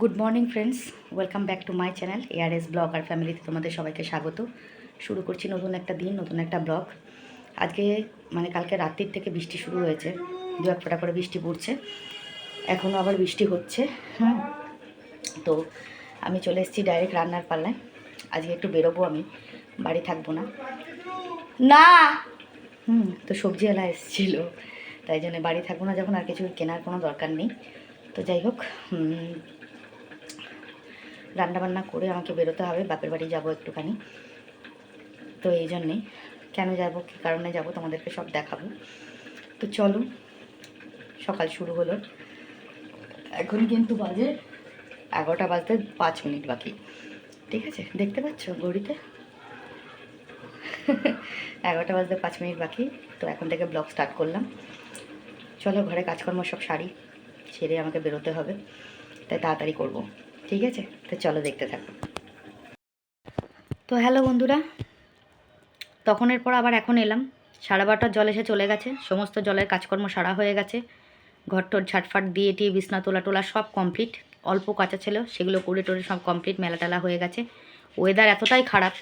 Good morning friends welcome back to my channel ARS blog আর ফ্যামিলিতে তোমাদের সবাইকে স্বাগত। শুরু করছি নতুন একটা দিন, নতুন একটা ব্লগ। আজকে মানে কালকে রাত্রির থেকে বৃষ্টি শুরু হয়েছে। দু এক ফোঁটা করে বৃষ্টি পড়ছে। এখনও আবার বৃষ্টি হচ্ছে হ্যাঁ তো আমি চলে এসেছি ডাইরেক্ট রান্নার পাল্লায়। আজকে একটু বেরোবো আমি, বাড়ি থাকব না। না! হুম, তো সবজি এলা এসেছিল। তাই জন্য বাড়ি থাকব না যখন, আর কিছু কেনার কোনো দরকার নেই। তো যাই হোক রান্নাবান্না করে আমাকে বেরোতে হবে, বাপের বাড়ি যাব একটুখানি। তো এই জন্যেই কেন যাব, কী কারণে যাব তোমাদেরকে সব দেখাবো। তো চলো, সকাল শুরু হলো। এখন কিন্তু বাজে এগারোটা বাজতে পাঁচ মিনিট বাকি। ঠিক আছে? দেখতে পাচ্ছ ঘড়িতে? এগারোটা বাজতে পাঁচ মিনিট বাকি, তো এখন থেকে ব্লগ স্টার্ট করলাম। চলো ঘরে কাজকর্ম সব সারি ছেড়ে আমাকে বেরোতে হবে। তাই তাড়াতাড়ি করব। ঠিক আছে? তো চলো দেখতে থাকো। তো হ্যালো বন্ধুরা, তখনের পর আবার এখন এলাম। সাড়ে বারোটার জল এসে চলে গেছে, সমস্ত জলের কাজকর্ম সারা হয়ে গেছে। ঘর টর ঝাটফাট দিয়ে টিয়ে বিছনা, তোলা টোলা সব কমপ্লিট অল্প কাঁচা ছিল, সেগুলো করে টোরে সব কমপ্লিট মেলা টেলা হয়ে গেছে। ওয়েদার এতটাই খারাপ,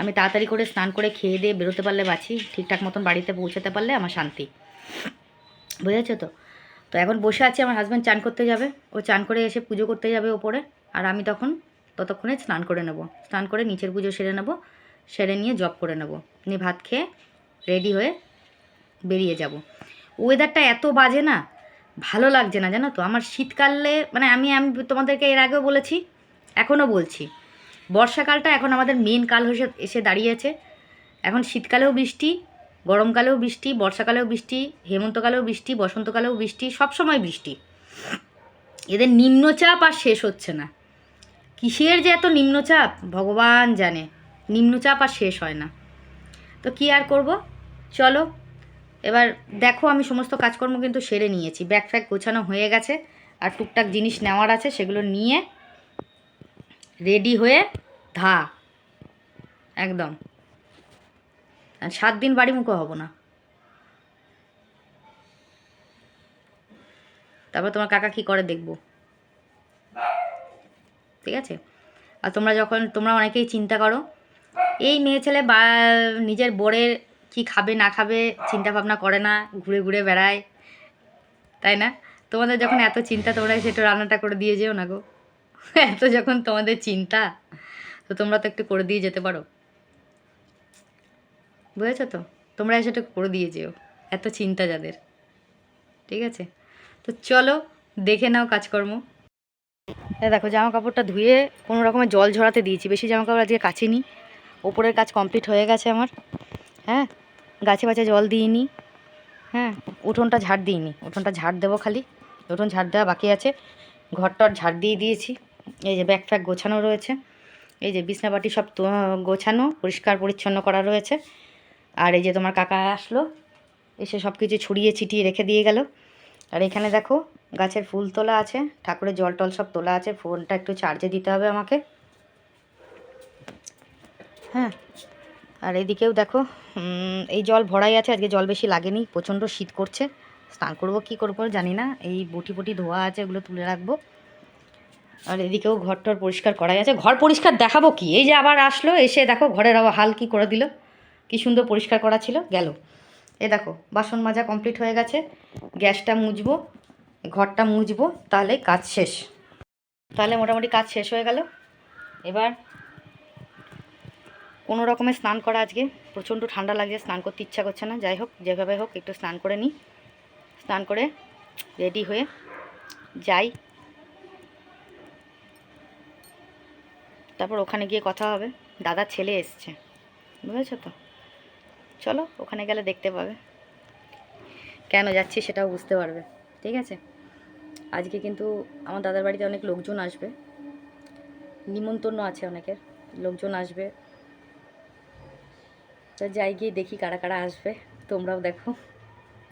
আমি তাড়াতাড়ি করে স্নান করে খেয়ে দিয়ে বেরোতে পারলে বাঁচি, ঠিকঠাক মতন বাড়িতে পৌঁছাতে পারলে আমার শান্তি। বুঝেছ তো? তো এখন বসে আছি, আমার হাজব্যান্ড চান করতে যাবে। ও চান করে এসে পুজো করতে যাবে ওপরে। আর আমি তখন ততক্ষণে স্নান করে নেব। স্নান করে নিচের পুজো সেরে নেব, সেরে নিয়ে জব করে নেব। নিয়ে ভাত খেয়ে রেডি হয়ে বেরিয়ে যাব। ওয়েদারটা এত বাজে না, ভালো লাগছে না, জানো তো? আমার শীতকালে মানে আমি আমি তোমাদেরকে এর আগেও বলেছি, এখনও বলছি, বর্ষাকালটা এখন আমাদের মেন কাল হয়ে এসে দাঁড়িয়েছে। এখন শীতকালেও বৃষ্টি, গরমকালেও বৃষ্টি, বর্ষাকালেও বৃষ্টি, হেমন্তকালেও বৃষ্টি, বসন্তকালেও বৃষ্টি সব সময় বৃষ্টি। এদের নিম্নচাপ আর শেষ হচ্ছে না। কিসের যে এত নিম্নচাপ? ভগবান জানে। নিম্নচাপ আর শেষ হয় না। তো কি আর করব? চলো, এবার দেখো আমি সমস্ত কাজকর্ম কিন্তু সেরে নিয়েছি। ব্যাগ ফ্যাগ গোছানো হয়ে গেছে আর টুকটাক জিনিস নেওয়ার আছে, সেগুলো নিয়ে রেডি হয়ে ধা। একদম। সাত দিন বাড়ি মুখো হব না। তারপর তোমার কাকা কি করে দেখব? ঠিক আছে? আর তোমরা যখন, তোমরা অনেকেই চিন্তা করো, এই মেয়ে ছেলে বা, নিজের বোরের কি খাবে, না খাবে চিন্তা ভাবনা করে না, ঘুরে ঘুরে বেড়ায়, তাই না? তোমাদের যখন এত চিন্তা, তোমরা সেটা রান্নাটা করে দিয়ে যেও না গো। এত যখন তোমাদের চিন্তা, তো তোমরা তো একটু করে দিয়ে যেতে পারো। বুঝেছ তো? তোমরা সেটা করে দিয়ে যেও, এত চিন্তা যাদের। ঠিক আছে? তো চলো, দেখে নাও কাজকর্ম। দেখো জামা কাপড়টা ধুয়ে কোনো রকমের জল ঝরাতে দিয়েছি, বেশি জামা কাপড় আজকে কাছে নি ওপরের কাজ কমপ্লিট হয়ে গেছে আমার। হ্যাঁ গাছে বাছে জল দিইনি। হ্যাঁ উঠোনটা ঝাড় দিইনি, উঠোনটা ঝাড় দেবো খালি। উঠোন ঝাড় দেওয়া বাকি আছে। ঘরটর ঝাড় দিয়ে দিয়েছি। এই যে ব্যাগ ফ্যাগ গোছানো রয়েছে। এই যে বিছনাবাটি সব গোছানো, পরিষ্কার পরিচ্ছন্ন করা রয়েছে। আর এই যে তোমার কাকা আসলো, এসে সব কিছু ছড়িয়ে ছিটিয়ে রেখে দিয়ে গেল। আর এখানে দেখো গাছের ফুল তোলা আছে, ঠাকুরের জল টল সব তোলা আছে, ফোনটা একটু চার্জে দিতে হবে আমাকে। হ্যাঁ আর এদিকেও দেখো এই জল ভরাই আছে, আজকে জল বেশি লাগেনি, প্রচণ্ড শীত করছে। স্নান করব, কী করব জানি না, এই বটি বটি ধোয়া আছে, ওগুলো তুলে রাখব। আর এদিকেও ঘর টর পরিষ্কার করাই আছে। ঘর পরিষ্কার দেখাবো কি? এই যে আবার আসলো, এসে দেখো ঘরের আবার হাল কি করে দিল, কি সুন্দর পরিষ্কার করা ছিল, গেল। এ দেখো, বাসন মাজা কমপ্লিট হয়ে গেছে, গ্যাসটা মুছবো, ঘরটা মুছবো, তাহলে কাজ শেষ। তাহলে মোটামুটি কাজ শেষ হয়ে গেল। এবার কোনো রকমের স্নান করা আজকে। প্রচণ্ড ঠান্ডা লাগছে, স্নান করতে ইচ্ছা করছে না। যাই হোক, যেভাবে হোক, একটু স্নান করে নিই। স্নান করে রেডি হয়ে যাই। তারপর ওখানে গিয়ে কথা হবে। দাদার ছেলে এসছে। বুঝেছ তো? চলো, ওখানে গেলে দেখতে পাবে। কেন যাচ্ছি সেটাও বুঝতে পারবে। ঠিক আছে? আজকে কিন্তু আমার দাদার বাড়িতে অনেক লোকজন আসবে। নিমন্ত্রণ আছে অনেকের। লোকজন আসবে। তো যাই গিয়ে দেখি কারা কারা আসবে। তোমরাও দেখো।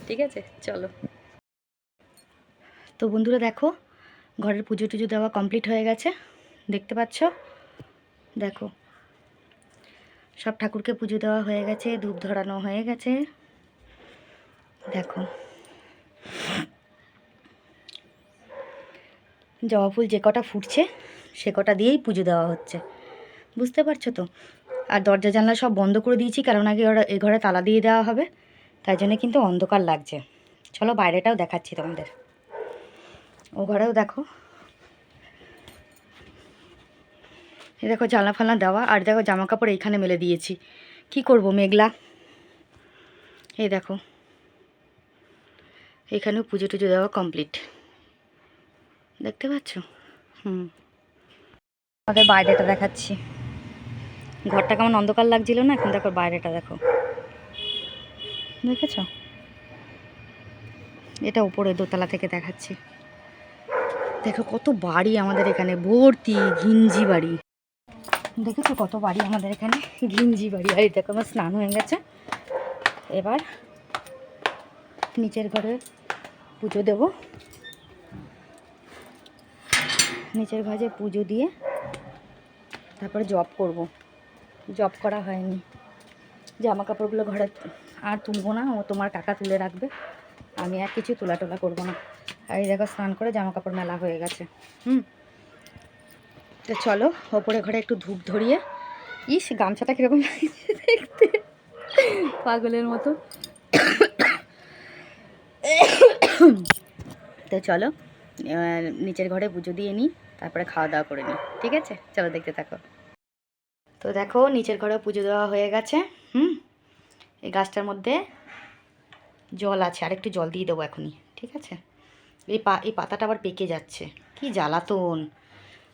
ঠিক আছে? চলো। তো বন্ধুরা দেখো, ঘরের পুজো টুজো দেওয়া কমপ্লিট হয়ে গেছে। দেখতে পাচ্ছ? দেখো। সব ঠাকুরকে পুজো দেওয়া হয়ে গেছে, ধূপ ধরানো হয়ে গেছে। দেখো। জবা ফুল যে কটা ফুটছে, সে কটা দিয়েই পুজো দেওয়া হচ্ছে। বুঝতে পারছ তো? আর দরজা জানলা সব বন্ধ করে দিয়েছি, কারণ আগে ওরা এ ঘরে তালা দিয়ে দেওয়া হবে, তাই জন্য কিন্তু অন্ধকার লাগছে। চলো বাইরেটাও দেখাচ্ছি তোমাদের। ও ঘরেও দেখো। এই দেখো জানলা ফালনা দেওয়া, আর দেখো জামা কাপড় এইখানে মেলে দিয়েছি। কি করব, মেঘলা? এই দেখো। এখানেও পুজো টুজো দেওয়া কমপ্লিট দেখতে পাচ্ছ? হুম। আমাদের বাইরেটা দেখাচ্ছি। ঘরটা কেমন অন্ধকার লাগছিল না? এখন দেখো বাইরেটা দেখো। দেখেছ? এটা উপরে দোতলা থেকে দেখাচ্ছি। দেখো কত বাড়ি আমাদের এখানে। ভর্তি, ঘিঞ্জি বাড়ি। দেখেছ কত বাড়ি আমাদের এখানে? ঘিঞ্জি বাড়ি। আর দেখো আমার স্নান হয়ে গেছে। এবার নিচের ঘরে পুজো দেব। নিচের ঘরে পুজো দিয়ে তারপরে জব করব। জব করা হয়নি। জামা কাপড়গুলো ঘরে আর তুলবো না, ও তোমার কাকা তুলে রাখবে। আমি আর কিছু তোলা টোলা করব না। আর এই দেখো স্নান করে জামা কাপড় মেলা হয়ে গেছে। হুম? তো চলো, ওপরে ঘরে একটু ধূপ ধরিয়ে। ইস, গামছাটা কীরকম দেখতে। পাগলের মতো। তো চলো নিচের ঘরে পুজো দিয়ে নিই, তারপরে খাওয়া দাওয়া করে নিই। ঠিক আছে? চলো দেখতে থাকো। তো দেখো, নিচের ঘরে পুজো দেওয়া হয়ে গেছে, হুম? এই গাছটার মধ্যে জল আছে আর একটু জল দিয়ে দেবো এখনই, ঠিক আছে? এই পা, এই পাতাটা আবার পেকে যাচ্ছে। কি জ্বালাতন।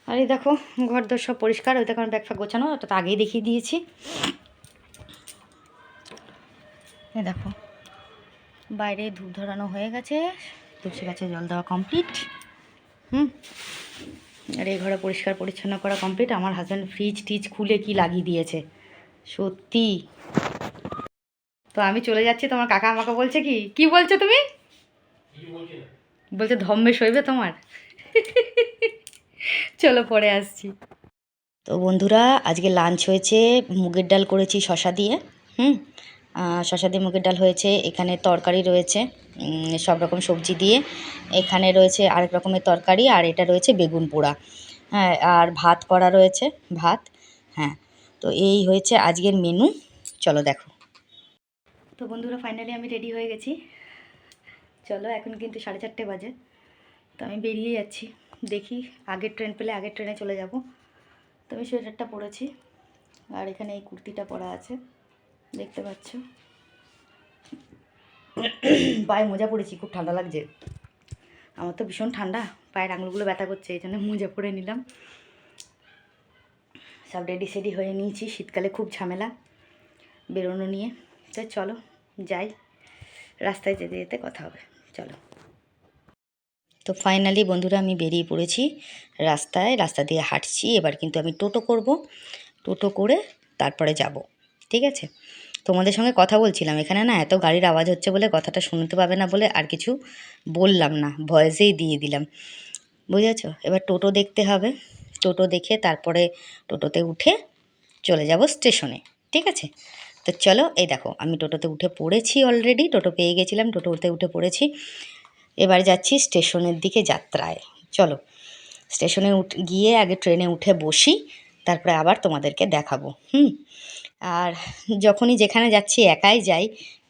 আর এই দেখো ঘর দর সব পরিষ্কার ওই দেখো ব্যাগ ফ্যাগ গোছানো ওটা তো আগেই দেখিয়ে দিয়েছি। এ দেখো বাইরে ধূপ ধরানো হয়ে গেছে তুলসী গাছে জল দেওয়া কমপ্লিট হুম? আর এই ঘরে পরিষ্কার পরিচ্ছন্ন করা কমপ্লিট আমার হাজব্যান্ড ফ্রিজ টিজ খুলে কি লাগিয়ে দিয়েছে সত্যি। তো আমি চলে যাচ্ছি তোমার কাকা আমাকে বলছে কি? কি বলছো তুমি? বলছে ধম্মে সইবে তোমার। চলো পরে আসছি। তো বন্ধুরা আজকে লাঞ্চ হয়েছে মুগের ডাল করেছি শশা দিয়ে হুম? শশা দিয়ে মুগের ডাল হয়েছে এখানে তরকারি রয়েছে সব রকম সবজি দিয়ে। এখানে রয়েছে আরেক রকমের তরকারি আর এটা রয়েছে বেগুন পোড়া। হ্যাঁ আর ভাত করা রয়েছে ভাত হ্যাঁ। তো এই হয়েছে আজকের মেনু চলো দেখো। তো বন্ধুরা ফাইনালি আমি রেডি হয়ে গেছি। চলো এখন কিন্তু সাড়ে চারটে বাজে তো আমি বেরিয়ে যাচ্ছি। দেখি আগের ট্রেন পেলে আগের ট্রেনে চলে যাব। তো আমি সোয়েটারটা পরেছি আর এখানে এই কুর্তিটা পরা আছে, দেখতে পাচ্ছ। পায়ে মোজা পড়েছি খুব ঠান্ডা লাগছে। আমার তো ভীষণ ঠান্ডা, পায়ের আঙুলগুলো ব্যথা করছে, এই জন্য মোজা পরে নিলাম। সব রেডি সেডি হয়ে নিয়েছি, শীতকালে খুব ঝামেলা বেরোনো নিয়ে। তো চলো, যাই। রাস্তায় যেতে যেতে কথা হবে, চলো। তো ফাইনালি বন্ধুরা আমি বেরিয়ে পড়েছি রাস্তায়, রাস্তা দিয়ে হাঁটছি, এবার কিন্তু আমি টোটো করব। টোটো করে তারপরে যাব, ঠিক আছে? তোমাদের সঙ্গে কথা বলছিলাম, এখানে না এত গাড়ির আওয়াজ হচ্ছে বলে কথাটা শুনতে পাবে না বলে আর কিছু বললাম না, ভয়েসেই দিয়ে দিলাম। বুঝেছ? এবার টোটো দেখতে হবে, টোটো দেখে তারপরে টোটোতে উঠে চলে যাব স্টেশনে, ঠিক আছে? তো চলো, এই দেখো, আমি টোটোতে উঠে পড়েছি অলরেডি টোটো পেয়ে গেছিলাম, টোটোতে উঠে পড়েছি। এবার যাচ্ছি স্টেশনের দিকে যাত্রায়। চলো, স্টেশনে গিয়ে আগে ট্রেনে উঠে বসি, তারপরে আবার তোমাদেরকে দেখাবো, হুম? আর যখনই যেখানে যাচ্ছি একাই যাই,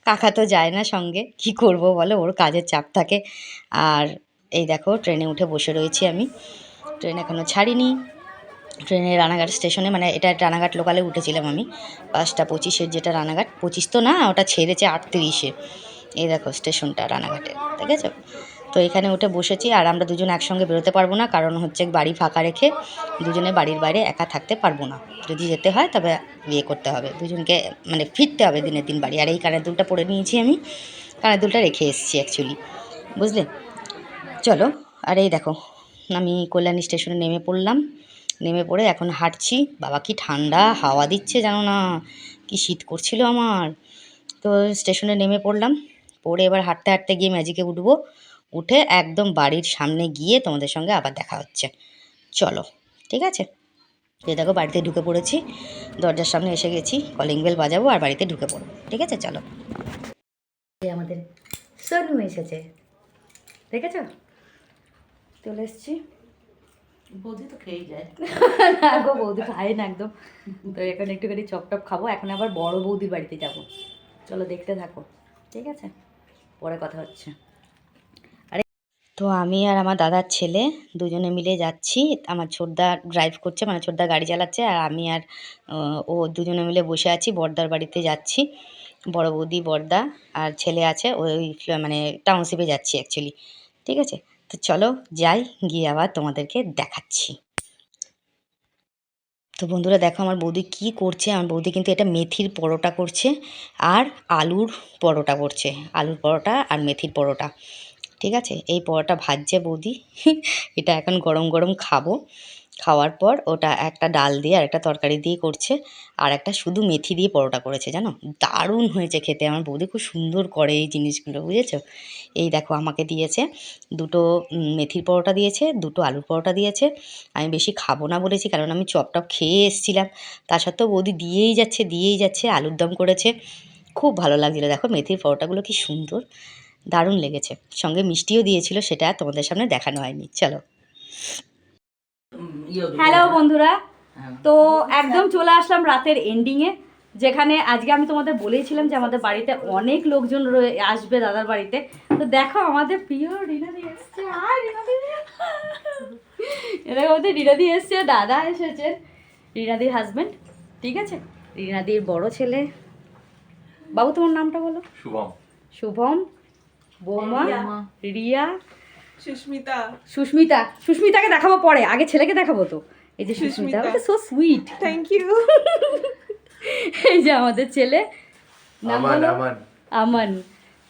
কাকা তো যায় না সঙ্গে, কি করব বলো? ওর কাজের চাপ থাকে। আর এই দেখো, ট্রেনে উঠে বসে রয়েছি আমি। ট্রেন এখনও ছাড়িনি। ট্রেনে রানাঘাট স্টেশনে মানে এটা রানাঘাট লোকালে উঠেছিলাম আমি। পাঁচটা পঁচিশের যেটা রানাঘাট, পঁচিশ তো না, ওটা ছেড়েছে আটত্রিশে। এই দেখো স্টেশনটা, রানাঘাটে ঠিক আছে তো এখানে উঠে বসেছি আর আমরা দুজন একসঙ্গে বেরোতে পারব না, কারণ হচ্ছে বাড়ি ফাঁকা রেখে দুজনে বাড়ির বাইরে একা থাকতে পারব না। যদি যেতে হয় তবে বিয়ে করতে হবে, দুজনকে মানে ফিরতে হবে দিনের দিন বাড়ি। আর এই কানের দুলটা পরে নিয়েছি আমি, কানের দুলটা রেখে এসেছি অ্যাকচুয়ালি বুঝলে? চলো, আর এই দেখো, আমি কল্যাণী স্টেশনে নেমে পড়লাম, নেমে পড়ে এখন হাঁটছি, বাবা কি ঠান্ডা হাওয়া দিচ্ছে জানো না, কি শীত করছিল আমার। তো স্টেশনে নেমে পড়লাম পড়ে এবার হাঁটতে হাঁটতে গিয়ে ম্যাজিকে উঠবো। উঠে একদম বাড়ির সামনে গিয়ে তোমাদের সঙ্গে আবার দেখা হচ্ছে। চলো ঠিক আছে? এই দেখো বাড়িতে ঢুকে পড়েছি। দরজার সামনে এসে গেছি কলিং বেল বাজাবো আর বাড়িতে ঢুকে পড়ব। ঠিক আছে? চলো। আমাদের সোনু এসেছে। দেখেছ? চলে এসছি। বৌদি তো খেয়েই যায়। না গো বৌদি খায় না একদম। তো এখন একটুখানি চপ টপ খাব। এখন আবার বড় বৌদির বাড়িতে যাব। চলো দেখতে থাকো। ঠিক আছে? পরে কথা হচ্ছে। আরে, তো আমি আর আমার দাদার ছেলে দুজনে মিলে যাচ্ছি। আমার ছোটদা ড্রাইভ করছে মানে ছোটদা গাড়ি চালাচ্ছে আর আমি আর, ও দুজনে মিলে বসে আছি বর্দার বাড়িতে যাচ্ছি। বড় বৌদি বর্দা আর ছেলে আছে, ওই মানে টাউনশিপে যাচ্ছি অ্যাকচুয়ালি ঠিক আছে? তো চলো যাই, গিয়ে আবার তোমাদেরকে দেখাচ্ছি। তো বন্ধুরা দেখো আমার বৌদি কি করছে? আমার বৌদি কিন্তু এটা মেথির পরোটা করছে আর আলুর পরোটা করছে। আলুর পরোটা আর মেথির পরোটা। ঠিক আছে? এই পরোটা ভাজছে বৌদি। এটা এখন গরম গরম খাব। খাওয়ার পর ওটা একটা ডাল দিয়ে আর একটা তরকারি দিয়ে করছে। আর একটা শুধু মেথি দিয়ে পরোটা করেছে, জানো? দারুণ হয়েছে খেতে। আমার বৌদি খুব সুন্দর করে এই জিনিসগুলো, বুঝেছ? এই দেখো, আমাকে দিয়েছে দুটো মেথির পরোটা দিয়েছে, দুটো আলুর পরোটা দিয়েছে। আমি বেশি খাব না বলেছি, কারণ আমি চপ টপ খেয়ে এসেছিলাম। তা সত্ত্বেও বৌদি দিয়েই যাচ্ছে দিয়েই যাচ্ছে, আলুর দম করেছে। খুব ভালো লাগছিল। দেখো, মেথির পরোটাগুলো কি সুন্দর, দারুণ লেগেছে। সঙ্গে মিষ্টিও দিয়েছিল, সেটা তোমাদের সামনে দেখানো হয়নি। চলো। হ্যালো বন্ধুরা। হ্যাঁ। তো একদম চলে আসলাম রাতের এন্ডিংয়ে যেখানে আজকে আমি তোমাদের বলেইছিলাম যে আমাদের বাড়িতে অনেক লোকজন রয়ে- আসবে দাদার বাড়িতে। তো দেখো আমাদের প্রিয় রিনাদি এসছে। আর এদের মধ্যে রিনাদি এসছে দাদা এসেছেন রিনাদির হাজবেন্ড ঠিক আছে? রিনাদির বড় ছেলে। বাবু তোমার নামটা বলো। শুভম। শুভম বৌমা। রিয়া। সুস্মিতা। সুস্মিতা সুস্মিতাকে দেখাবো পরে আগে ছেলেকে দেখাবো তো। এই যে Susmita. So sweet thank you এই যে আমাদের ছেলে। আমান আমান। আমান।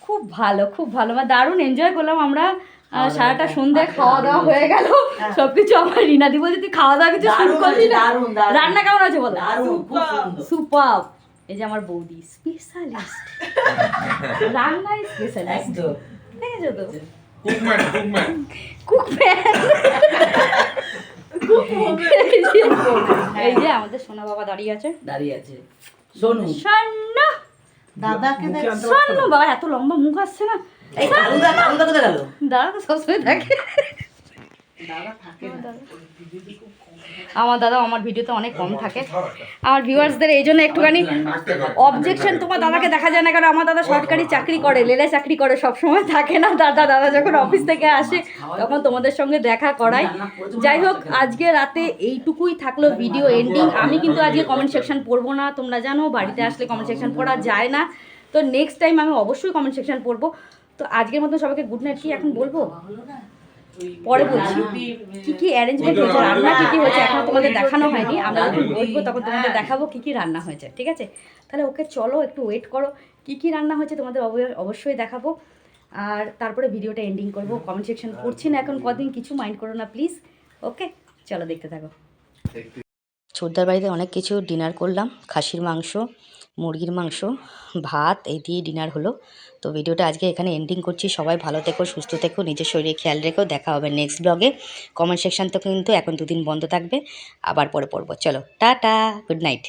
খুব ভালো খুব ভালো। মানে দারুণ এনজয় করলাম আমরা। সারাটা সন্ধ্যে আচ্ছা, খাওয়া দাওয়া হয়ে গেল। হ্যাঁ। সবকিছু আমার রিনাদি বলছে তুই খাওয়া দাওয়া কিছু শুরু করলি না। রান্না কেমন আছে বলো? দারুণ খুব সুপার এই যে আমার বৌদি স্পেশালিস্ট রান্নায় স্পেশালিস্ট দেখেছ তো? কুকম্যান কুকম্যান। Cookman. এই যে আমাদের সোনা বাবা দাঁড়িয়ে আছে। দাঁড়িয়ে আছে। সোনু। সোনু দাদাকে সোনু সন্ন বাবা এত লম্বা মুখ আসছে না। এই কালুদা কালুদা কোথায় গেল? দাদা তো সবসময় থাকে দাদা থাকে না। আমার দাদা আমার ভিডিওতে অনেক কম থাকে। আমার ভিউয়ার্সদের এই জন্য একটুখানি অবজেকশন তোমার দাদাকে দেখা যায় না কারণ আমার দাদা সরকারি চাকরি করে লেলে চাকরি করে সব সময় থাকে না। দাদা দাদা যখন অফিস থেকে আসে, তখন তোমাদের সঙ্গে দেখা করাই। যাই হোক, আজকে রাতে এইটুকুই থাকল ভিডিও এন্ডিং আমি কিন্তু আজকে কমেন্ট সেকশন পড়ব না। তোমরা জানো, বাড়িতে আসলে কমেন্ট সেকশন পড়া যায় না। তো নেক্সট টাইম আমি অবশ্যই কমেন্ট সেকশন পড়ব। তো আজকের মতো সবাইকে গুড নাইট কি এখন বলব? পরে বলছি কি কি অ্যারেঞ্জমেন্ট হয়েছে? রান্না কি কি হয়েছে? এখন তোমাদের দেখানো হয়নি আমরা যখন বসবো তখন তোমাদের দেখাবো কি কি রান্না হয়েছে ঠিক আছে? তাহলে ওকে চলো একটু ওয়েট করো কি কি রান্না হয়েছে তোমাদের অবশ্যই দেখাবো। আর তারপরে ভিডিওটা এন্ডিং করব কমেন্ট সেকশন করছি না এখন কদিন কিছু মাইন্ড করো না প্লিজ ওকে চলো দেখতে থাকো। ছোটদার বাড়িতে অনেক কিছু ডিনার করলাম খাসির মাংস মুরগির মাংস, ভাত, এই দিয়ে ডিনার হলো। তো ভিডিওটা আজকে এখানে এন্ডিং করছি। সবাই ভালো থেকো, সুস্থ থেকো, নিজের শরীরে খেয়াল রেখো। দেখা হবে নেক্সট ব্লগে কমেন্ট সেকশান তো কিন্তু এখন দুদিন বন্ধ থাকবে। আবার পরে পড়ব। চলো, টাটা গুড নাইট